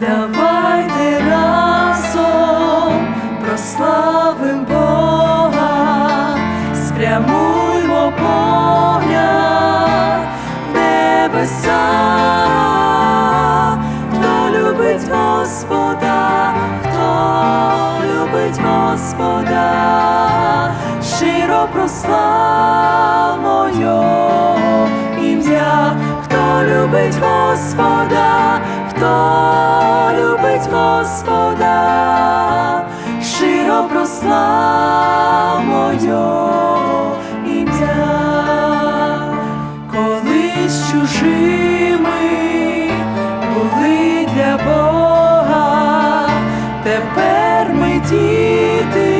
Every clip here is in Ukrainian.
Давайте разом прославим Бога, спрямуймо погляд в небеса, хто любить Господа, хто любить Господа, щиро прославмо ім'я, хто любить Господа, хто. Його ім'я, колись чужими були для Бога, тепер ми діти,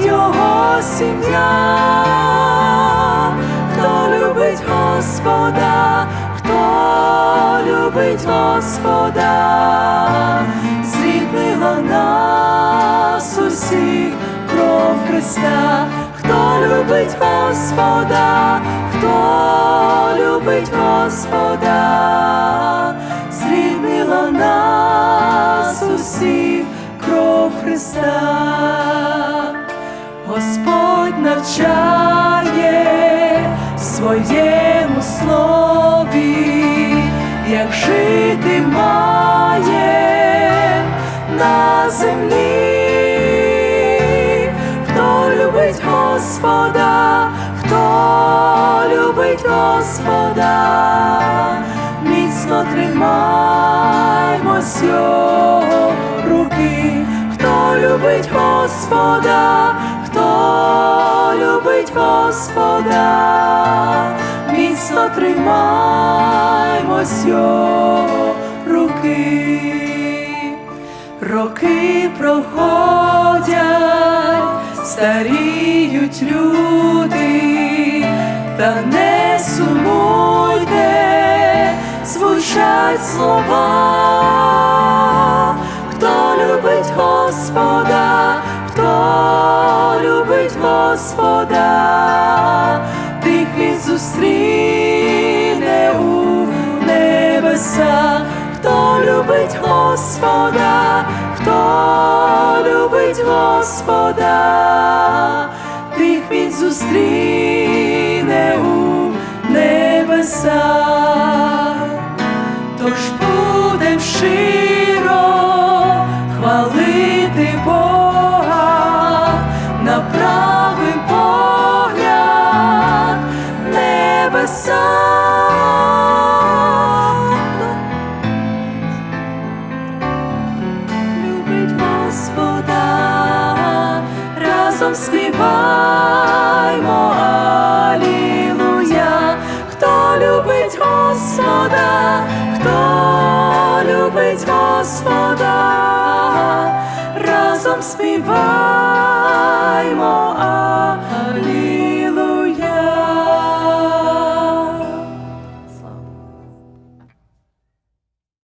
Його сім'я, хто любить Господа, любить Господа, зріднила нас усіх кров Христа, хто любить Господа, хто любить Господа, зріднила нас усіх кров Христа. Господь навчає своєму слові, як жити має на землі, хто любить Господа, хто любить Господа, міцно тримаймось його руки, хто любить Господа, хто любить Господа, міцно тримаймось його руки. Роки проходять, старіють люди, та не сумуйте, звучать слова, хто любить Господа, хто любить Господа, тих небесах, хто любить Господа, хто любить Господа, тих він зустріне у небесах, тож будем щиро хвалити Бога, разом співаймо Алілуя, хто любить Господа, хто любить Господа, разом співаймо